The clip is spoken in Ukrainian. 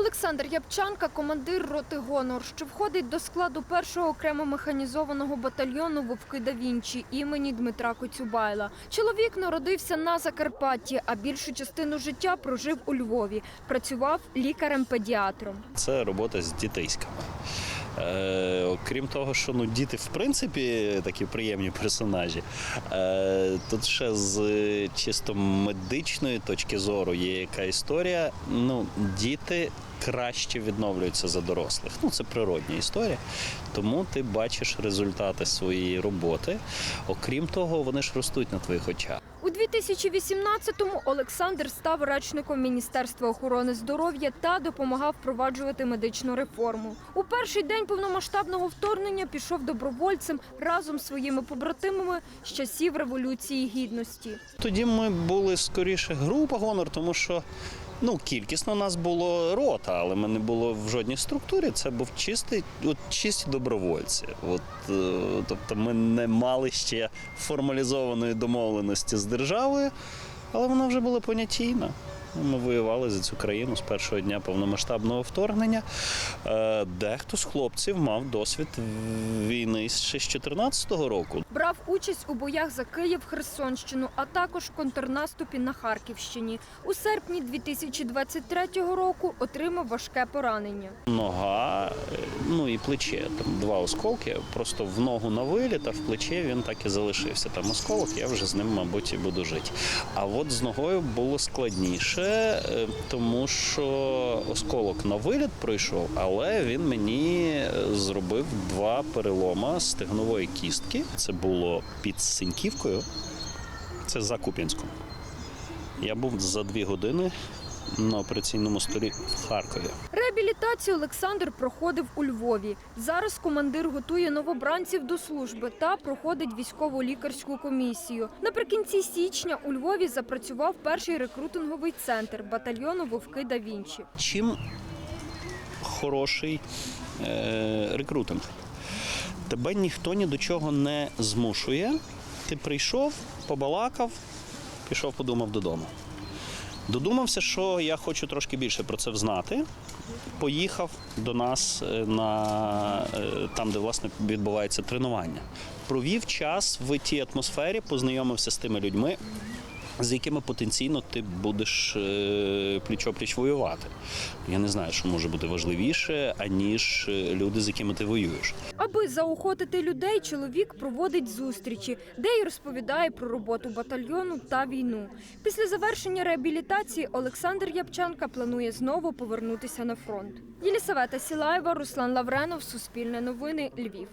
Олександр Ябчанка, командир роти Гонор, що входить до складу першого окремо механізованого батальйону Вовки да Вінчі імені Дмитра Коцюбайла. Чоловік народився на Закарпатті, а більшу частину життя прожив у Львові. Працював лікарем-педіатром. Це робота з дітейськами. Е, окрім того, що ну, діти в принципі такі приємні персонажі. Е, тут ще з е, чисто медичної точки зору є яка історія. Ну, діти краще відновлюються за дорослих. Ну, це природня історія. Тому ти бачиш результати своєї роботи. Окрім того, вони ж ростуть на твоїх очах. У 2018-му Олександр став речником Міністерства охорони здоров'я та допомагав впроваджувати медичну реформу. У перший день повномасштабного вторгнення пішов добровольцем разом з своїми побратимами з часів Революції Гідності. Тоді ми були скоріше група гонор, тому що ну, кількісно нас було рота, але ми не було в жодній структурі. Це був чистий, от чисті добровольці. От, е, тобто ми не мали ще формалізованої домовленості з державою, але вона вже була понятійна. Ми воювали за цю країну з першого дня повномасштабного вторгнення. Е, Дехто з хлопців мав досвід війни ще з 2014 року. Брав участь у боях за Київ, Херсонщину, а також в контрнаступі на Харківщині. У серпні 2023 року отримав важке поранення. Нога, ну і плече. Там два осколки. Просто в ногу на виліт, а в плече він так і залишився. Там осколок, я вже з ним, мабуть, і буду жити. А от з ногою було складніше, е, тому що осколок на виліт пройшов, але він мені е, зробив два перелома стегнової кістки. Це було під Синьківкою, це за Куп'янськом. Я був за дві години на операційному столі в Харкові. Реабілітацію Олександр проходив у Львові. Зараз командир готує новобранців до служби та проходить військову лікарську комісію. Наприкінці січня у Львові запрацював перший рекрутинговий центр батальйону Вовки да Вінчі. Чим хороший е, рекрутинг? Тебе ніхто ні до чого не змушує. Ти прийшов, побалакав, пішов, подумав додому. Додумався, що я хочу трошки більше про це взнати. Поїхав до нас е, на е, там, де власне відбувається тренування. Провів час в тій атмосфері, познайомився з тими людьми, з якими потенційно ти будеш е, пліч-опліч воювати. Я не знаю, що може бути важливіше, аніж е, люди, з якими ти воюєш. Аби заохотити людей, чоловік проводить зустрічі, де й розповідає про роботу батальйону та війну. Після завершення реабілітації Олександр Ябчанка планує знову повернутися на фронт. Єлісавета Сілаєва, Руслан Лавренов, Суспільне новини, Львів.